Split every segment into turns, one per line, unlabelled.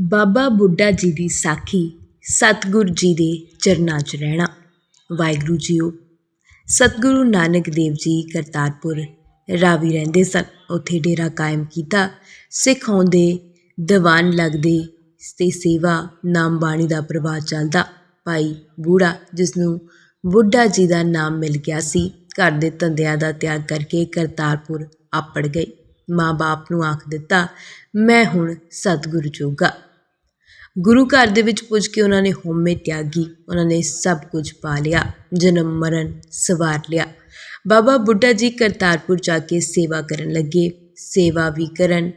ਬਾਬਾ ਬੁੱਢਾ ਜੀ ਦੀ ਸਾਖੀ ਸਤਿਗੁਰ ਜੀ ਦੇ ਚਰਨਾਂ 'ਚ ਰਹਿਣਾ। ਵਾਹਿਗੁਰੂ ਜੀਓ, ਸਤਿਗੁਰੂ ਨਾਨਕ ਦੇਵ ਜੀ ਕਰਤਾਰਪੁਰ ਰਾਵੀ ਰਹਿੰਦੇ ਸਨ। ਉੱਥੇ ਡੇਰਾ ਕਾਇਮ ਕੀਤਾ। ਸਿੱਖ ਆਉਂਦੇ, ਦੀਵਾਨ ਲੱਗਦੇ, ਤੇ ਸੇਵਾ ਨਾਮ ਬਾਣੀ ਦਾ ਪ੍ਰਵਾਹ ਚੱਲਦਾ। ਭਾਈ ਬੂੜਾ ਜਿਸ ਨੂੰ ਬੁੱਢਾ ਜੀ ਦਾ ਨਾਮ ਮਿਲ ਗਿਆ ਸੀ, ਘਰ ਦੇ ਧੰਦਿਆਂ ਦਾ ਤਿਆਗ ਕਰਕੇ ਕਰਤਾਰਪੁਰ ਆਪੜ ਗਏ। ਮਾਂ-ਬਾਪ ਨੂੰ ਆਖ ਦਿੱਤਾ, ਮੈਂ ਹੁਣ ਸਤਿਗੁਰੂ ਜੋਗਾ। ਗੁਰੂ ਘਰ ਦੇ ਵਿੱਚ ਪੁੱਜ ਕੇ ਉਹਨਾਂ ਨੇ ਹਉਮੈ ਤਿਆਗੀ, ਉਹਨਾਂ ਨੇ ਸਭ ਕੁਝ ਪਾ ਲਿਆ, ਜਨਮ, ਮਰਨ, ਸਵਾਰ ਲਿਆ। ਬਾਬਾ ਬੁੱਢਾ ਜੀ ਕਰਤਾਰਪੁਰ ਜਾ ਕੇ ਸੇਵਾ ਕਰਨ ਲੱਗੇ। ਸੇਵਾ ਵੀ ਕਰਨ,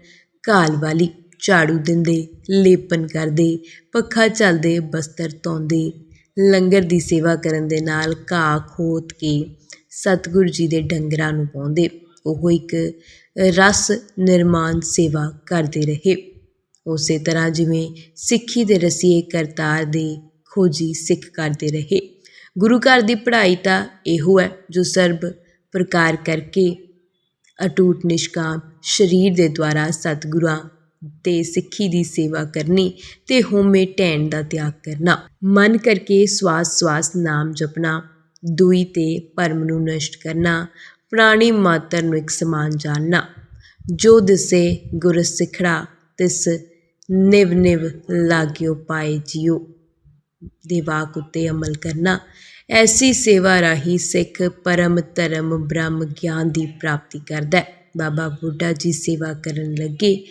ਘਾਲ ਵਾਲੀ, ਝਾੜੂ ਦਿੰਦੇ, ਲੇਪਨ ਕਰਦੇ, ਪੱਖਾ ਚੱਲਦੇ, ਬਸਤਰ ਧੋਂਦੇ, ਲੰਗਰ ਦੀ ਸੇਵਾ ਕਰਨ ਦੇ ਨਾਲ ਘਾਹ ਖੋਤ ਕੇ ਸਤਿਗੁਰੂ ਜੀ ਦੇ ਡੰਗਰਾਂ ਨੂੰ ਪਾਉਂਦੇ। ਉਹ ਇੱਕ ਰਸ ਨਿਰਮਾਣ ਸੇਵਾ ਕਰਦੇ ਰਹੇ। ਉਸੇ ਤਰ੍ਹਾਂ ਜਿਵੇਂ ਸਿੱਖੀ ਦੇ ਰਸੀਏ ਕਰਤਾਰ ਦੇ ਖੋਜੀ ਸਿੱਖ ਕਰਦੇ ਰਹੇ। ਗੁਰੂ ਘਰ ਦੀ ਪੜ੍ਹਾਈ ਤਾਂ ਇਹੋ ਹੈ ਜੋ ਸਰਬ ਪ੍ਰਕਾਰ ਕਰਕੇ ਅਟੂਟ ਨਿਸ਼ਕਾਮ ਸਰੀਰ ਦੇ ਦੁਆਰਾ ਸਤਿਗੁਰਾਂ ਤੇ ਸਿੱਖੀ ਦੀ ਸੇਵਾ ਕਰਨੀ ਤੇ ਹੋਮੇ ਢੈਣ ਦਾ ਤਿਆਗ ਕਰਨਾ। ਮਨ ਕਰਕੇ ਸਵਾਸ ਸਵਾਸ ਨਾਮ ਜਪਣਾ, ਦੂਈ ਤੇ ਭਰਮ ਨੂੰ ਨਸ਼ਟ ਕਰਨਾ, ਪ੍ਰਾਣੀ ਮਾਤਰ ਨੂੰ ਇੱਕ ਸਮਾਨ ਜਾਣਨਾ। ਜੋ ਦਿਸੇ ਗੁਰ ਸਿਖੜਾ, ਤਿਸ ਨਿਵ ਨਿਵ ਲਾਗਿਓ ਪਾਏ ਜਿਉ ਦੇ ਵਾਕ ਉੱਤੇ ਅਮਲ ਕਰਨਾ। ਐਸੀ ਸੇਵਾ ਰਾਹੀਂ ਸਿੱਖ ਪਰਮ ਧਰਮ ਬ੍ਰਹਮ ਗਿਆਨ ਦੀ ਪ੍ਰਾਪਤੀ ਕਰਦਾ ਹੈ। ਬਾਬਾ ਬੁੱਢਾ ਜੀ ਸੇਵਾ ਕਰਨ ਲੱਗੇ।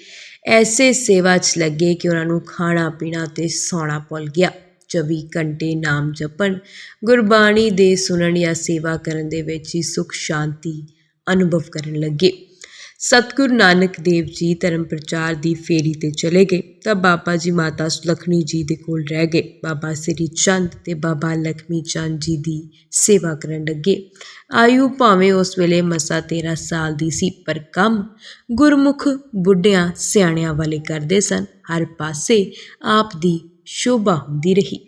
ਐਸੇ ਸੇਵਾ 'ਚ ਲੱਗੇ ਕਿ ਉਹਨਾਂ ਨੂੰ ਖਾਣਾ ਪੀਣਾ ਤੇ ਸੌਣਾ ਭੁੱਲ ਗਿਆ। 24 ਘੰਟੇ ਨਾਮ ਜਪਣ, ਗੁਰਬਾਣੀ ਦੇ ਸੁਣਨ ਜਾਂ ਸੇਵਾ ਕਰਨ ਦੇ ਵਿੱਚ ਹੀ ਸੁਖ, ਸ਼ਾਂਤੀ ਅਨੁਭਵ ਕਰਨ ਲੱਗੇ। ਸਤਿਗੁਰੂ ਨਾਨਕ ਦੇਵ ਜੀ ਧਰਮ ਪ੍ਰਚਾਰ ਦੀ ਫੇਰੀ ਤੇ ਚਲੇ ਗਏ ਤਾਂ ਬਾਬਾ ਜੀ ਮਾਤਾ ਸੁਲੱਖਣੀ ਜੀ ਦੇ ਕੋਲ ਰਹਿ ਗਏ। ਬਾਬਾ ਸ੍ਰੀ ਚੰਦ ਤੇ ਬਾਬਾ ਲਖਮੀ ਚੰਦ ਜੀ ਦੀ ਸੇਵਾ ਕਰਨ ਲੱਗੇ। ਆਯੂ ਭਾਵੇਂ ਉਸ ਵੇਲੇ ਮਸਾ 13 ਸਾਲ ਦੀ ਸੀ, ਪਰ ਕੰਮ ਗੁਰਮੁਖ ਬੁੱਢਿਆਂ ਸਿਆਣਿਆਂ ਵਾਲੇ ਕਰਦੇ ਸਨ। ਹਰ ਪਾਸੇ ਆਪ ਦੀ ਸ਼ੋਭਾ ਹੁੰਦੀ ਰਹੀ।